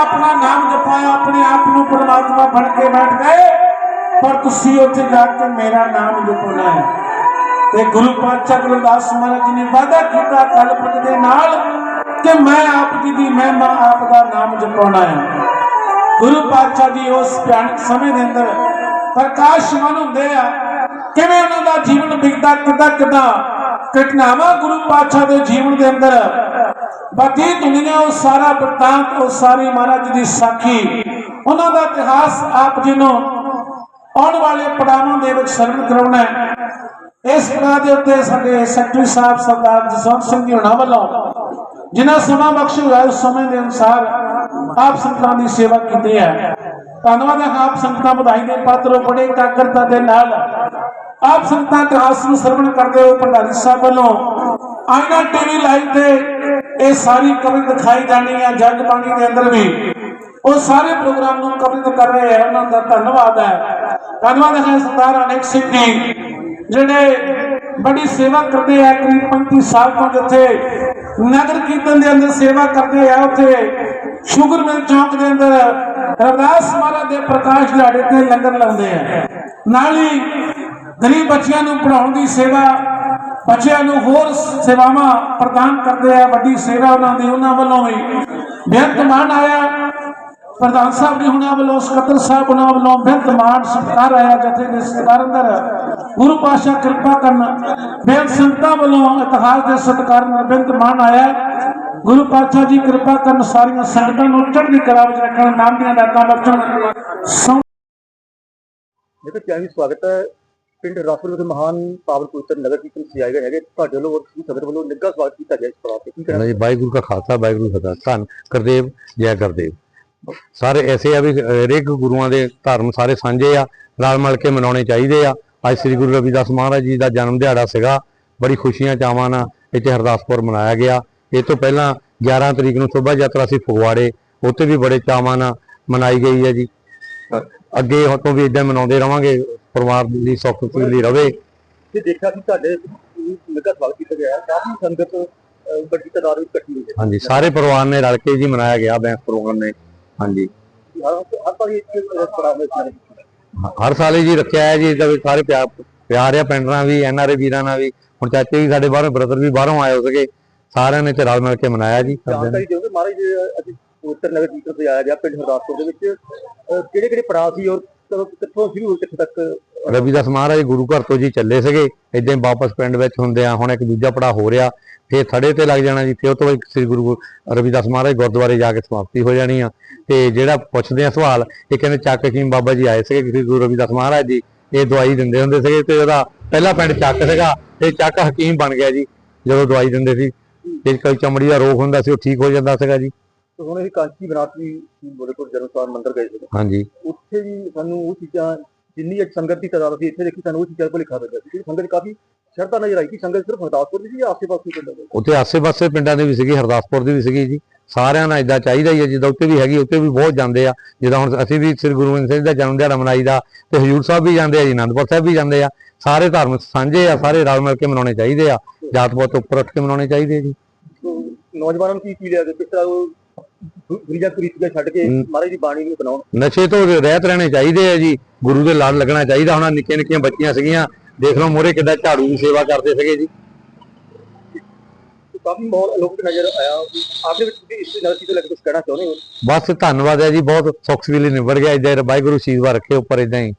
ਆਪਣਾ ਨਾਮ ਜਪਾਇਆ, ਆਪਣੇ ਆਪ ਨੂੰ ਪਰਮਾਤਮਾ ਬਣ ਕੇ ਬੈਠ ਗਏ। ਪਰ ਤੁਸੀਂ ਉੱਥੇ ਜਾ ਕੇ ਮੇਰਾ ਨਾਮ ਜਪਣਾ ਹੈ ਤੇ ਗੁਰੂ ਪਾਤਸ਼ਾਹ ਗੁਰਦਾਸ ਮਹਾਰਾਜ ਜੀ ਨੇ ਵਾਅਦਾ ਕੀਤਾ ਕਲਪਤ ਦੇ ਨਾਲ ਕਿ ਮੈਂ ਆਪ ਜੀ ਦੀ ਮਹਿਮਾ ਆਪ ਦਾ ਨਾਮ ਜਪਾਉਣਾ ਹੈ ਗੁਰੂ ਪਾਤਸ਼ਾਹ ਜੀ ਉਸ ਭਿਆਨਕ ਸਮੇਂ ਦੇ ਅੰਦਰ ਪ੍ਰਕਾਸ਼ਮਾਨ ਹੁੰਦੇ ਆ। ਕਿਵੇਂ ਉਹਨਾਂ ਦਾ ਜੀਵਨ ਬੀਤਦਾ ਕਿੱਦਾਂ ਕਿੱਦਾਂ ਘਟਨਾਵਾਂ ਗੁਰੂ ਪਾਤਸ਼ਾਹ ਦੇ ਜੀਵਨ ਦੇ ਅੰਦਰ ਬਤੀਤ ਹੁੰਦੀਆਂ ਉਹ ਸਾਰਾ ਬਰਤਾਂਤ, ਉਹ ਸਾਰੀ ਮਹਾਰਾਜ ਦੀ ਸਾਖੀ, ਉਹਨਾਂ ਦਾ ਇਤਿਹਾਸ ਆਪ ਜੀ ਨੂੰ ਆਉਣ ਵਾਲੇ ਪੜਾਵਾਂ ਦੇ ਵਿੱਚ ਸਰਵਣ ਕਰਾਉਣਾ ਹੈ। ਇਸ ਪੜਾਅ ਦੇ ਉੱਤੇ ਸਾਡੇ ਸੈਕਟਰੀ ਸਾਹਿਬ ਸਰਦਾਰ ਜਸਵੰਤ ਸਿੰਘ ਜੀ ਹੁਣਾਂ ਵੱਲੋਂ ਜਿਨ੍ਹਾਂ ਸਮਾਂ ਬਖਸ਼ਿਆ ਹੋਇਆ ਉਸ ਸਮੇਂ ਦੇ ਅਨੁਸਾਰ ਆਪ ਸੰਗਤਾਂ ਦੀ ਸੇਵਾ ਕੀਤੀ ਹੈ। ਧੰਨਵਾਦ ਹੈ ਆਪ ਸੰਗਤਾਂ ਵਧਾਈ ਦੇ ਪਾਤਰੋ, ਬੜੇ ਇਕਾਗਰਤਾ ਦੇ ਨਾਲ ਆਪ ਸੰਗਤਾਂ ਇਤਿਹਾਸ ਨੂੰ ਸਰਵਣ ਕਰਦੇ ਹੋਏ ਭੰਡਾਰੀ ਸਾਹਿਬ ਵੱਲੋਂ ਆਇਨਾ ਟੀਵੀ ਲਾਈਵ ਤੇ ਇਹ ਸਾਰੀ ਕਵਿਤ ਦਿਖਾਈ ਜਾਣੀ ਹੈ, ਜਗ ਬਾਣੀ ਦੇ ਅੰਦਰ ਵੀ। ਉਹ ਸਾਰੇ ਪ੍ਰੋਗਰਾਮ ਨੂੰ ਕਵਰਿੰਗ ਕਰ ਰਹੇ ਹੈ, ਉਹਨਾਂ ਦਾ ਧੰਨਵਾਦ ਹੈ। ਧੰਨਵਾਦ ਹੈ ਸਰਦਾਰ ਅਨੇਕ ਸਿੰਘ ਜੀ, ਜਿਹੜੇ ਬੜੀ ਸੇਵਾ ਕਰਦੇ ਆ, ਕਰੀਬ 35 ਸਾਲ ਤੋਂ ਜਿੱਥੇ ਨਗਰ ਕੀਰਤਨ ਦੇ ਅੰਦਰ ਸੇਵਾ ਕਰਦੇ ਆ, ਉੱਥੇ ਸ਼ੂਗਰ ਮਿਲ ਚੌਂਕ ਦੇ ਅੰਦਰ ਰਵਦਾਸ ਮਹਾਰਾਜ ਦੇ ਪ੍ਰਕਾਸ਼ ਦਿਹਾੜੇ ਤੇ ਲੰਗਰ ਲਾਉਂਦੇ ਆ। ਨਾਲ ਹੀ ਗਰੀਬ ਬੱਚਿਆਂ ਨੂੰ ਪੜਾਉਣ ਦੀ ਸੇਵਾ ਬੱਚਿਆਂ ਨੂੰ ਹੋਰ ਸੇਵਾਵਾਂ ਪ੍ਰਦਾਨ ਕਰਦੇ ਆ, ਵੱਡੀ ਸੇਵਾ ਉਹਨਾਂ ਦੀ, ਉਹਨਾਂ ਵੱਲੋਂ ਵੀ। ਬੇਅੰਤ ਮਾਣ ਆਇਆ। ਪ੍ਰਧਾਨ ਸਾਹਿਬ ਜੀ ਹੁਣਾਂ ਵੱਲੋਂ, ਸਕੱਤਰ ਸਾਹਿਬ ਹੁਣਾਂ ਵੱਲੋਂ ਬੇਅੰਤ ਮਾਣ ਸਤਿਕਾਰ ਆਇਆ ਜਥੇ ਦੇ ਸਤਿਕਾਰ ਅੰਦਰ। ਗੁਰੂ ਪਾਤਸ਼ਾਹ ਕਿਰਪਾ ਕਰਨ, ਬੇਅੰਤ ਸੰਗਤਾਂ ਵੱਲੋਂ ਇਤਿਹਾਸ ਦੇ ਸਤਿਕਾਰ ਨਾਲ ਬੇਅੰਤ ਮਾਣ ਆਇਆ। ਗੁਰੂ ਪਾਤਸ਼ਾਹ ਜੀ ਕਿਰਪਾ ਕਰਨ, ਸਾਰੀਆਂ ਸੰਗਤਾਂ ਨੂੰ ਚੜ੍ਹਦੀ ਕਲਾ ਵਿੱਚ ਰੱਖਣ, ਨਾਮ ਦੀਆਂ ਦਾਤਾਂ ਬਖਸ਼ਣ। ਸੌ ਦੇਖੋ ਚੈਨਲ ਸਵਾਗਤ ਹੈ। ਪਿੰਡ ਰਾਸਪੁਰ ਵਿਖੇ ਮਹਾਨ ਪਾਵਨ ਪਵਿੱਤਰ ਨਗਰ ਕੀਰਤਨ ਸਜਾਏ ਗਏ ਹੈਗੇ। ਤੁਹਾਡੇ ਵੱਲੋਂ ਔਰ ਸ੍ਰੀ ਸੰਗਤ ਵੱਲੋਂ ਨਿੱਘਾ ਸਵਾਗਤ ਕੀਤਾ ਗਿਆ ਇਸ ਪੜਾਅ ਤੇ। ਕੀ ਕਹਿਣਾ? ਜੀ ਵਾਹਿਗੁਰੂ ਕਾ ਖਾਲਸਾ ਵਾਹਿਗੁਰੂ ਫਤਿਹ ਧੰਨ ਗੁਰਦੇਵ ਜੈ ਗੁਰਦੇਵ ਸਾਰੇ ਐਸੇ ਆ ਵੀ ਹਰੇਕ ਗੁਰੂਆਂ ਦੇ ਧਰਮ ਸਾਰੇ ਸਾਂਝੇ ਆ ਰਲ ਮਿਲ ਕੇ ਮਨਾਉਣੇ ਚਾਹੀਦੇ ਆ। ਅੱਜ ਸ੍ਰੀ ਗੁਰੂ ਰਵਿਦਾਸ ਮਹਾਰਾਜ ਜੀ ਦਾ ਜਨਮ ਦਿਹਾੜਾ ਸੀਗਾ। ਬੜੀ ਖੁਸ਼ੀਆਂ ਚਾਵਾਂ ਨਾਲ ਇੱਥੇ ਹਰਦਾਸਪੁਰ ਮਨਾਇਆ ਗਿਆ। ਇਹ ਤੋਂ ਪਹਿਲਾਂ 11 ਤਰੀਕ ਨੂੰ ਸ਼ੋਭਾ ਯਾਤਰਾ ਸੀ ਫਗਵਾੜੇ। ਉੱਥੇ ਵੀ ਬੜੇ ਚਾਵਾਂ ਨਾਲ ਮਨਾਈ ਗਈ ਹੈ ਜੀ। ਅੱਗੇ ਹੁਣ ਤੋਂ ਵੀ ਇਦਾਂ ਮਨਾਉਂਦੇ ਰਵਾਂਗੇ ਪਰਿਵਾਰ ਦੀ ਸੁੱਖ ਸੁਖੀ ਰਵੇ। ਤੇ ਦੇਖਿਆ ਕਿ ਤੁਹਾਡੇ ਨਿੱਘਾ ਸਵਾਗਤ ਕੀਤਾ ਗਿਆ ਕਾਫੀ ਸੰਗਤ ਵੱਡੀ ਤਾਦਾਦ ਵਿੱਚ ਇਕੱਠੀ ਹੋਈ ਹੈ। ਹਾਂਜੀ ਸਾਰੇ ਪਰਿਵਾਰ ਨੇ ਰਲ ਕੇ ਜੀ ਮਨਾਇਆ ਗਿਆ ਬੈਂਕ ਪ੍ਰੋਗਰਾਮ ਨੇ। ਹਾਂਜੀ। ਹਰ ਸਾਲ ਹੀ ਜੀ ਰੱਖਿਆ ਹੈ ਜੀ ਇਹਦਾ ਵੀ ਸਾਰੇ ਪਿਆਰ ਪਿਆਰ ਆ ਪਿੰਡ ਵੀ ਐਨਆਰਏ ਵੀਰਾਂ ਨਾਲ ਵੀ। ਹੁਣ ਚਾਚੇ ਵੀ ਸਾਡੇ ਬਾਹਰੋਂ ਬ੍ਰਦਰ ਵੀ ਬਾਹਰੋਂ ਆਏ ਹੋ ਸਕੇ ਸਾਰਿਆਂ ਨੇ ਤੇ ਰਲ ਮਿਲ ਕੇ ਮਨਾਇਆ ਜੀ। ਜਾਣਕਾਰੀ ਦਿਓਗੇ ਮਹਾਰਾਜ ਜੀ ਅੱਜ ਪਵਿੱਤਰ ਨਗਰ ਕੀਰਤਨ ਸਜਾਇਆ ਗਿਆ ਪਿੰਡ ਹਰਦਾਸਪੁਰ ਦੇ ਵਿੱਚ। ਕਿਹੜੇ ਕਿਹੜੇ ਪੜਾਅ ਸੀ ਔਰ ਕਦੋਂ ਕਿੱਥੋਂ ਸ਼ੁਰੂ ਹੋਏ, ਕਿੱਥੇ ਤੱਕ? ਰਵਿਦਾਸ ਮਹਾਰਾਜ ਗੁਰੂ ਘਰ ਤੋਂ ਜੀ ਚੱਲੇ ਸੀਗੇ। ਇਦਾਂ ਵਾਪਸ ਪਿੰਡ ਵਿੱਚ ਹੁੰਦੇ ਆ। ਹੁਣ ਇੱਕ ਦੂਜਾ ਪੜਾ ਹੋ ਰਿਹਾ। ਫੇਰ ਥੜੇ ਤੇ ਲੱਗ ਜਾਣਾ ਜੀ। ਫਿਰ ਉਹ ਤੋਂ ਬਾਅਦ ਸ੍ਰੀ ਗੁਰੂ ਰਵਿਦਾਸ ਮਹਾਰਾਜ ਗੁਰਦੁਆਰੇ ਜਾ ਕੇ ਸਮਾਪਤੀ ਹੋ ਜਾਣੀ ਆ। ਤੇ ਜਿਹੜਾ ਪੁੱਛਦੇ ਆ ਸਵਾਲ, ਇਹ ਕਹਿੰਦੇ ਚੱਕ ਹਕੀਮ ਬਾਬਾ ਜੀ ਆਏ ਸੀਗੇ? ਸ੍ਰੀ ਗੁਰੂ ਰਵੀਦਾਸ ਮਹਾਰਾਜ ਜੀ, ਇਹ ਦਵਾਈ ਦਿੰਦੇ ਹੁੰਦੇ ਸੀਗੇ ਤੇ ਉਹਦਾ ਪਹਿਲਾ ਪਿੰਡ ਚੱਕ ਸੀਗਾ। ਤੇ ਚੱਕ ਹਕੀਮ ਬਣ ਗਿਆ ਜੀ, ਜਦੋਂ ਦਵਾਈ ਦਿੰਦੇ ਸੀ। ਤੇ ਕੋਈ ਚਮੜੀ ਦਾ ਰੋਗ ਹੁੰਦਾ ਸੀ, ਉਹ ਠੀਕ ਹੋ ਜਾਂਦਾ ਸੀਗਾ ਜੀ। ਤੇ ਹੁਣ ਇਹ ਕਾਂਚੀ ਬਨਾਰਸੀ ਬੋਲੇਪੁਰ ਜਨਮਸਥਾਨ ਮੰਦਿਰ ਗਏ ਸੀ ਹਾਂਜੀ। ਉੱਥੇ ਵੀ ਸਾਨੂੰ ਉਹ ਚੀਜ਼ਾਂ ਜਿੰਨੀ ਅੱਜ ਸੰਗਤ ਦੀ ਤਾਦਾਦ ਸੀ ਇੱਥੇ ਦੇਖੀ ਸਾਨੂੰ ਉਹ ਚੀਜ਼ਾਂ ਕੋਲ ਲਿਖਾ ਦਿੱਤਾ ਸੀ। ਸੰਗਤ ਕਾਫੀ ਸ਼ਰਧਾ ਨਜ਼ਰ ਆਈ ਕਿ ਸੰਗਤ ਸਿਰਫ ਹਰਦਾਸਪੁਰ ਦੀ ਸੀ ਜਾਂ ਆਸੇ-ਪਾਸੇ ਪਿੰਡਾਂ ਦੀ? ਉੱਥੇ ਆਸੇ-ਪਾਸੇ ਪਿੰਡਾਂ ਦੇ ਵੀ ਸੀਗੀ ਹਰਦਾਸਪੁਰ ਦੀ ਵੀ ਸੀਗੀ ਜੀ। ਸਾਰਿਆਂ ਨਾਲ ਇਦਾਂ ਚਾਹੀਦਾ ਹੀ ਹੈ ਜਿੱਦਾਂ ਉੱਤੇ ਵੀ ਹੈਗੀ ਉੱਤੇ ਵੀ ਬਹੁਤ ਜਾਂਦੇ ਆ। ਜਿੱਦਾਂ ਹੁਣ ਅਸੀਂ ਵੀ ਸ੍ਰੀ ਗੁਰੂ ਗੋਬਿੰਦ ਸਿੰਘ ਦਾ ਜਨਮ ਦਿਹਾੜਾ ਮਨਾਈਦਾ ਤੇ ਹਜੂਰ ਸਾਹਿਬ ਵੀ ਜਾਂਦੇ ਆ ਜੀ ਆਨੰਦਪੁਰ ਸਾਹਿਬ ਵੀ ਜਾਂਦੇ ਆ। ਸਾਰੇ ਧਰਮ ਸਾਂਝੇ ਆ ਸਾਰੇ ਰਲ ਮਿਲ ਕੇ ਮਨਾਉਣੇ ਚਾਹੀਦੇ ਆ। ਜਾਤ ਪਾਤ ਉੱਪਰ ਉੱਠ ਕੇ ਮਨਾਉਣੇ ਚਾਹੀਦੇ ਆ ਜੀ। ਨੌਜਵਾਨਾਂ ਨੂੰ ਕੀ ਕੀ ਲਿਆ ਕਿਸ ਤਰ੍ਹਾਂ ਉਹ ਗੁਰੀਆ ਕੁਰੀਤੀਆਂ ਛੱਡ ਕੇ। ਮਹਾਰਾਜ ਦੀ ਬਾਣੀ ਨੂੰ ਬਣਾਉਣ। ਨਸ਼ੇ ਤੋਂ ਰਹਿਤ ਰਹਿਣੇ ਚਾਹੀਦੇ ਆ ਜੀ। ਗੁਰੂ ਦੇ ਲੜ ਲੱਗਣਾ ਚਾਹੀਦਾ ਹੁਣ ਆਹ ਨਿੱਕੀਆਂ ਬੱਚੀਆਂ ਸੀਗੀਆਂ। ਦੇਖ ਲਓ ਮੋਰੇ ਕਿੱਦਾਂ ਝਾੜੂ ਦੀ ਸੇਵਾ ਕਰਦੇ ਸੀਗੇ ਜੀ। ਕਾਫੀ ਮਾਹੌਲ ਅਲੋਕਿਕ ਨਜ਼ਰ ਆਇਆ। ਆਪਦੇ ਵਿੱਚ ਤੁਸੀਂ ਇਸ ਨਜ਼ਰ ਤੋਂ ਲੈ ਕੇ ਕੁਝ ਕਹਿਣਾ ਚਾਹੁੰਦੇ ਹੋ? ਬਸ ਧੰਨਵਾਦ ਹੈ ਜੀ ਬਹੁਤ ਸੁੱਖ ਸਵੀਲੀ ਨਿਬੜ ਗਿਆ। ਇਦਾਂ ਵਾਹਿਗੁਰੂ ਸ਼ੀਰਵਾ ਰੱਖੇ ਉੱਪਰ ਇਦਾਂ ਹੀ।